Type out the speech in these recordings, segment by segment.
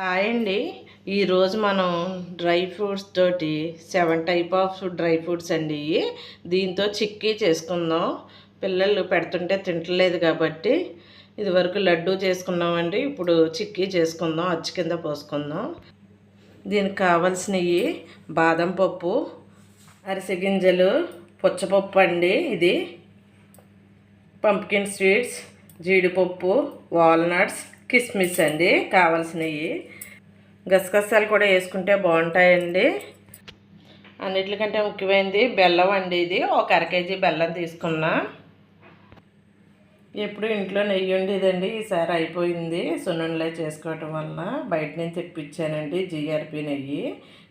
Hi అండి ఈరోజు మనం డ్రై ఫ్రూట్స్ తోటి seven type of dry fruits అండి ఇవి. దీంతో చిక్కీ చేసుకుందాం. పిల్లలు పెడుతుంటే తింటలేదు కాబట్టి ఇదివరకు లడ్డు చేసుకున్నామండి. ఇప్పుడు చిక్కీ చేసుకుందాం. అచ్చు కింద పోసుకుందాం. దీనికి కావాల్సినవి బాదం పప్పు అరిసె గింజలు పుచ్చపప్పు అండి ఇది. పంప్కిన్ స్వీట్స్ జీడిపప్పు వాల్నట్స్ కిస్మిస్ అండి కావాల్సినవి. గసగసాలు కూడా వేసుకుంటే బాగుంటాయండి. అన్నిటికంటే ముఖ్యమైనది బెల్లం అండి ఇది. ఒక అర కేజీ బెల్లం తీసుకున్నా. ఎప్పుడు ఇంట్లో నెయ్యి ఉండేదండి ఈసారి అయిపోయింది. సున్నుండలే చేసుకోవటం వల్ల బయట నుంచి తెప్పించానండి జిఆర్పి నెయ్యి.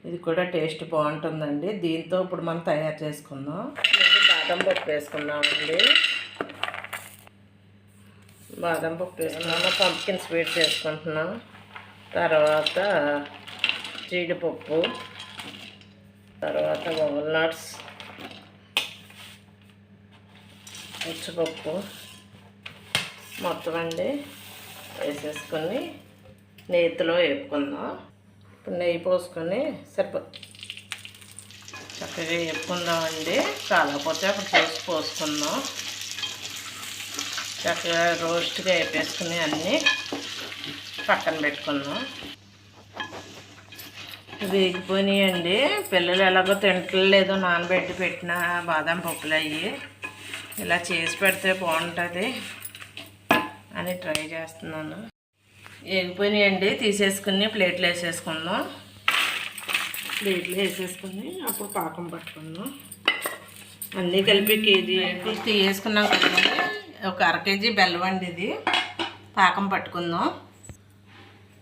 ఇది కూడా టేస్ట్ బాగుంటుందండి. దీంతో ఇప్పుడు మనం తయారు చేసుకుందాం. బాదం పప్పు వేసుకుందామండి. బాదం పప్పు వేసుకున్నాను. పంప్కిన్ స్వీట్స్ వేసుకుంటున్నాం తర్వాత జీడిపప్పు. తర్వాత వాల్నట్స్ పచ్చిపప్పు. మొత్తం అండి వేసేసుకొని నేతిలో వేపుకుందాం. ఇప్పుడు నెయ్యి పోసుకొని సరిపో చక్కగా వేపుకుందామండి. కాలకపోతే అప్పుడు చూసి పోసుకుందాం. చక్కగా రోస్ట్గా వేపేసుకుని అన్నీ పక్కన పెట్టుకున్నాం. వేగిపోయినాయండి. పిల్లలు ఎలాగో తింటలేదు నానబెట్టి పెట్టిన బాదం పప్పులు అయ్యి. ఇలా చేసి పెడితే బాగుంటుంది అని ట్రై చేస్తున్నాను. వేగిపోయినాయండి. తీసేసుకుని ప్లేట్లు వేసేసుకుందాం ప్లేట్లు వేసేసుకుని అప్పుడు పాకం పట్టుకుందాం అన్నీ కలిపి కేజీ తీసేసుకున్నాం కదండి. ఒక అర కేజీ బెల్లం అండి ఇది. పాకం పట్టుకుందాం.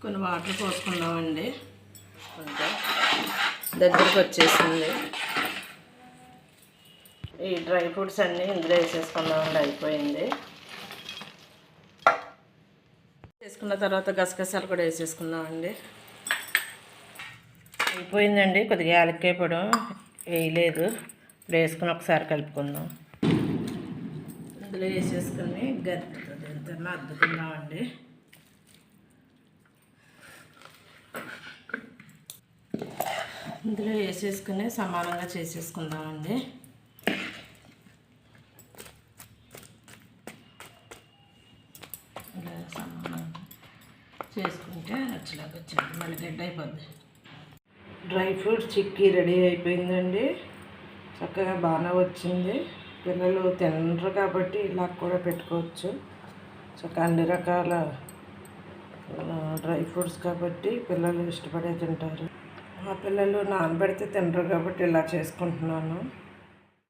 కొన్ని వాటర్ పోసుకుందామండి. దగ్గరికి వచ్చేసింది. ఈ డ్రై ఫ్రూట్స్ అన్నీ ఇందులో వేసేసుకుందామండి అయిపోయింది. వేసుకున్న తర్వాత గసగసాలు కూడా వేసేసుకుందామండి. అయిపోయిందండి కొద్దిగా యాలక్కాయ పొడం వేయలేదు. ఇప్పుడు వేసుకుని ఒకసారి కలుపుకుందాం. ఇందులో వేసేసుకుని గరిటతో దీంతో అద్దుకుందామండి ఇందులో వేసేసుకుని సమానంగా చేసేసుకుందామండి ఇలా సమానంగా చేసుకుంటే నచ్చలాగా వచ్చింది మళ్ళీ గడ్డ అయిపోద్ది. డ్రై ఫ్రూట్స్ చిక్కీ రెడీ అయిపోయిందండి. చక్కగా బాగా వచ్చింది. పిల్లలు తినరు కాబట్టి ఇలా కూడా పెట్టుకోవచ్చు. సో అన్ని రకాల డ్రై ఫ్రూట్స్ కాబట్టి పిల్లలు ఇష్టపడే తింటారు. మా పిల్లలు నానబెడితే తినరు కాబట్టి ఇలా చేసుకుంటున్నాను.